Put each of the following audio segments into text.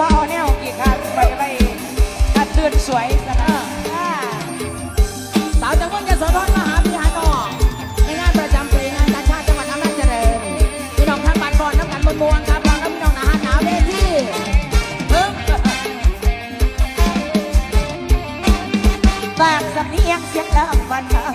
มาเอาแนวกี่ครั้งไปไปอัดเตือนสวยสนะสาวจากเมืองยโสธรมหาวิหารนอในงานประจำปีงานชาติจังหวัดอำนาจเจริญพี่น้องทางบ้านบอนน้ำกันบนบวงครับรองน้ำพี่น้องหนาหาหนาวเวทีปึ๊บฝากสำเนียงเสียงเริ่มวันมา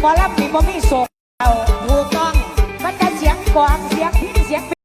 หมอลำนี่บ่มีโศกเอาดูกต้องมันจะเสียงกวาง